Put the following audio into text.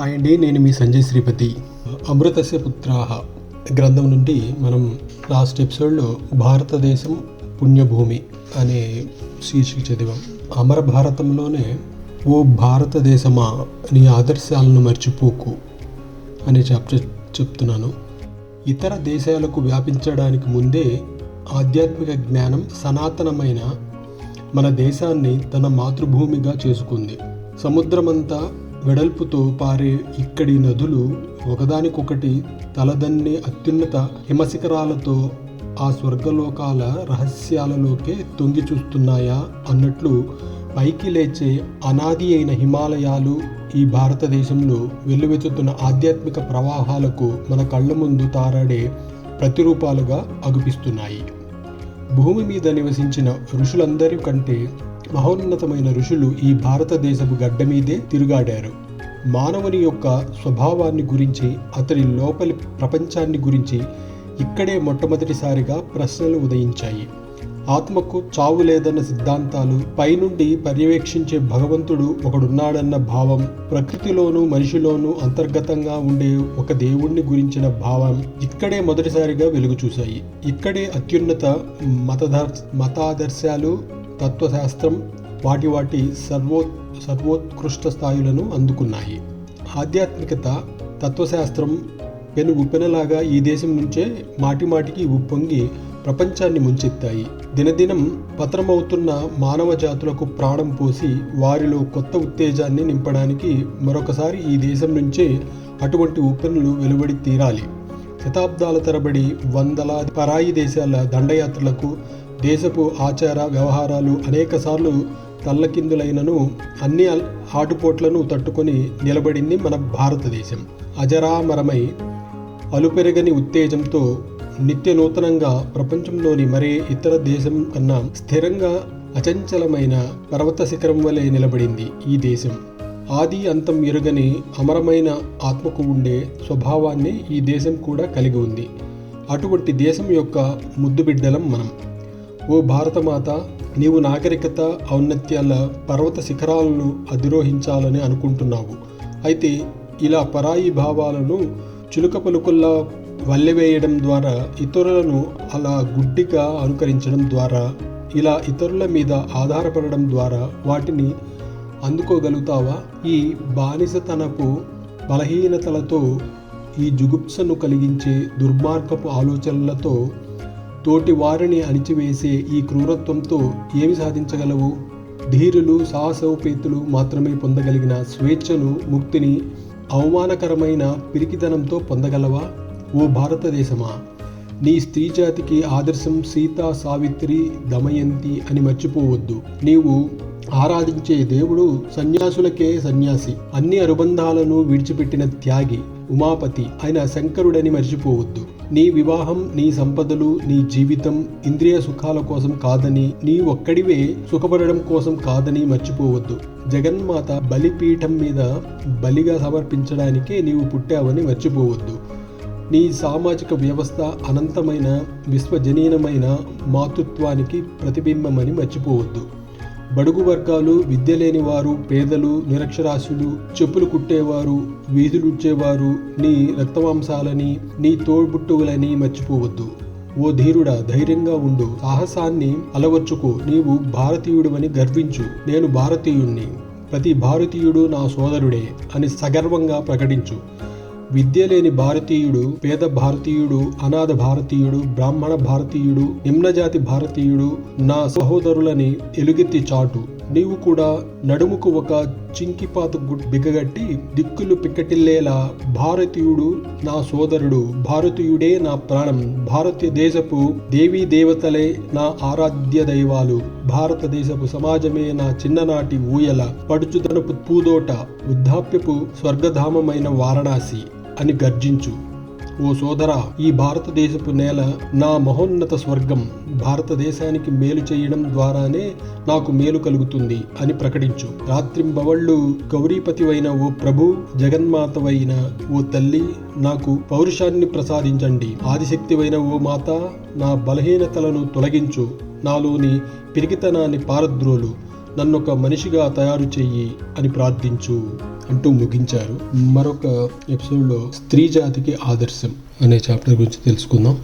Hi అండి నేను మీ సంజయ్ శ్రీపతి. అమృతస్య పుత్రాహ. గ్రంథం నుండి మనం లాస్ట్ ఎపిసోడ్లో భారతదేశం పుణ్యభూమి అనే శీర్షిక చదివాం. అమర భారతంలోనే ఓ భారతదేశమా నీ ఆదర్శాలను మర్చిపోకు అనే చాప్టర్ చెప్తున్నాను. ఇతర దేశాలకు వ్యాపించడానికి ముందే ఆధ్యాత్మిక జ్ఞానం సనాతనమైన మన దేశాన్ని తన మాతృభూమిగా చేసుకుంది. సముద్రమంతా వెడల్పుతో పారే ఇక్కడి నదులు ఒకదానికొకటి తలదన్ని అత్యున్నత హిమశిఖరాలతో ఆ స్వర్గలోకాల రహస్యాలలోకే తొంగి చూస్తున్నాయా అన్నట్లు పైకి లేచే అనాది అయిన హిమాలయాలు ఈ భారతదేశంలో వెల్లువెత్తుతున్న ఆధ్యాత్మిక ప్రవాహాలకు మన కళ్ళ ముందు తారాడే ప్రతిరూపాలుగా అగుపిస్తున్నాయి. భూమి మీద నివసించిన ఋషులందరి కంటే మహోన్నతమైన ఋషులు ఈ భారతదేశపు గడ్డ మీదే తిరుగాడారు. మానవుని యొక్క స్వభావాన్ని గురించి అతడి లోపలి ప్రపంచాన్ని గురించి ఇక్కడే మొట్టమొదటిసారిగా ప్రశ్నలు ఉదయించాయి. ఆత్మకు చావు లేదన్న సిద్ధాంతాలు పైనుండి పర్యవేక్షించే భగవంతుడు ఒకడున్నాడన్న భావం ప్రకృతిలోనూ మనిషిలోనూ అంతర్గతంగా ఉండే ఒక దేవుణ్ణి గురించిన భావం ఇక్కడే మొదటిసారిగా వెలుగు చూశాయి ఇక్కడే అత్యున్నత మతదర్ మతాదర్శాలు తత్వశాస్త్రం వాటి వాటి సర్వో సర్వోత్కృష్ట స్థాయిలను అందుకున్నాయి. ఆధ్యాత్మికత తత్వశాస్త్రం పెను ఉప్పెనలాగా ఈ దేశం నుంచే మాటిమాటికి ఉప్పొంగి ప్రపంచాన్ని ముంచెత్తాయి. దినదినం పత్రమవుతున్న మానవ జాతులకు ప్రాణం పోసి వారిలో కొత్త ఉత్తేజాన్ని నింపడానికి మరొకసారి ఈ దేశం నుంచే అటువంటి ఉప్పెనలు వెలువడి తీరాలి. శతాబ్దాల తరబడి వందలాది పరాయి దేశాల దండయాత్రలకు దేశపు ఆచార వ్యవహారాలు అనేకసార్లు తల్లకిందులైనను అన్ని ఆటుపోట్లను తట్టుకొని నిలబడింది మన భారతదేశం. అజరామరమై అలుపెరగని ఉత్తేజంతో నిత్య నూతనంగా ప్రపంచంలోని మరే ఇతర దేశం కన్నా స్థిరంగా అచంచలమైన పర్వత శిఖరం వలె నిలబడింది ఈ దేశం. ఆది అంతం ఎరుగని అమరమైన ఆత్మకు ఉండే స్వభావాన్ని ఈ దేశం కూడా కలిగి ఉంది. అటువంటి దేశం యొక్క ముద్దుబిడ్డలం మనం. ఓ భారతమాత నీవు నాగరికత ఔన్నత్యాల పర్వత శిఖరాలను అధిరోహించాలని అనుకుంటున్నావు. అయితే ఇలా పరాయి భావాలను చులుక పలుకుల్లా వల్లెవేయడం ద్వారా ఇతరులను అలా గుడ్డిగా అనుకరించడం ద్వారా ఇలా ఇతరుల మీద ఆధారపడడం ద్వారా వాటిని అందుకోగలుగుతావా? ఈ బానిసతనపు బలహీనతలతో ఈ జుగుప్సను కలిగించే దుర్మార్గపు ఆలోచనలతో తోటి వారిని అణిచివేసే ఈ క్రూరత్వంతో ఏమి సాధించగలవు? ధీరులు సాహసోపేతులు మాత్రమే పొందగలిగిన స్వేచ్ఛను ముక్తిని అవమానకరమైన పిరికితనంతో పొందగలవా? ఓ భారతదేశమా! నీ స్త్రీ జాతికి ఆదర్శం సీత సావిత్రి దమయంతి అని మర్చిపోవద్దు. నీవు ఆరాధించే దేవుడు సన్యాసులకే సన్యాసి. అన్ని అనుబంధాలను విడిచిపెట్టిన త్యాగి ఉమాపతి ఆయన శంకరుడని మర్చిపోవద్దు. నీ వివాహం నీ సంపదలు నీ జీవితం ఇంద్రియ సుఖాల కోసం కాదని నీ ఒక్కడివే సుఖపడడం కోసం కాదని మర్చిపోవద్దు. జగన్మాత బలిపీఠం మీద బలిగా సమర్పించడానికే నీవు పుట్టావని మర్చిపోవద్దు. నీ సామాజిక వ్యవస్థ అనంతమైన విశ్వజనీనమైన మాతృత్వానికి ప్రతిబింబమని మర్చిపోవద్దు. బడుగు వర్గాలు విద్య లేని వారు పేదలు నిరక్షరాస్యులు చెప్పులు కుట్టేవారు వీధులుడ్చేవారు నీ రక్తమాంసాలని నీ తోడ్బుట్టువులని మర్చిపోవద్దు. ఓ ధీరుడా ధైర్యంగా ఉండు. సాహసాన్ని అలవర్చుకో. నీవు భారతీయుడువని గర్వించు. నేను భారతీయుణ్ణి. ప్రతి భారతీయుడు నా సోదరుడే అని సగర్వంగా ప్రకటించు. విద్య లేని భారతీయుడు పేద భారతీయుడు అనాథ భారతీయుడు బ్రాహ్మణ భారతీయుడు నిమ్నజాతి భారతీయుడు నా సహోదరులని ఎలుగెత్తి చాటు. నీవు కూడా నడుముకు ఒక చింకిపాత బిగగట్టి దిక్కులు పిక్కటిల్లేలా భారతీయుడు నా సోదరుడు భారతీయుడే నా ప్రాణం. భారతదేశపు దేవీ దేవతలే నా ఆరాధ్య దైవాలు. భారతదేశపు సమాజమే నా చిన్ననాటి ఊయల. పడుచుదనపు పూదోట వృద్ధాప్యపు స్వర్గధామమైన వారణాసి. అని గర్జించు. ఓ సోదరా ఈ భారతదేశపు నేల నా మహోన్నత స్వర్గం. భారతదేశానికి మేలు చేయడం ద్వారానే నాకు మేలు కలుగుతుంది అని ప్రకటించు. రాత్రింబవళ్ళు గౌరీపతివైన ఓ ప్రభు జగన్మాతవైన ఓ తల్లి నాకు పౌరుషాన్ని ప్రసాదించండి. ఆదిశక్తివైన ఓ మాత నా బలహీనతలను తొలగించు. నాలోని పిరికితనాన్ని పారద్రోలు. నన్నొక మనిషిగా తయారు చెయ్యి అని ప్రార్థించు అంటూ ముగించారు. మరొక ఎపిసోడ్లో స్త్రీ జాతికి ఆదర్శం అనే చాప్టర్ గురించి తెలుసుకుందాం.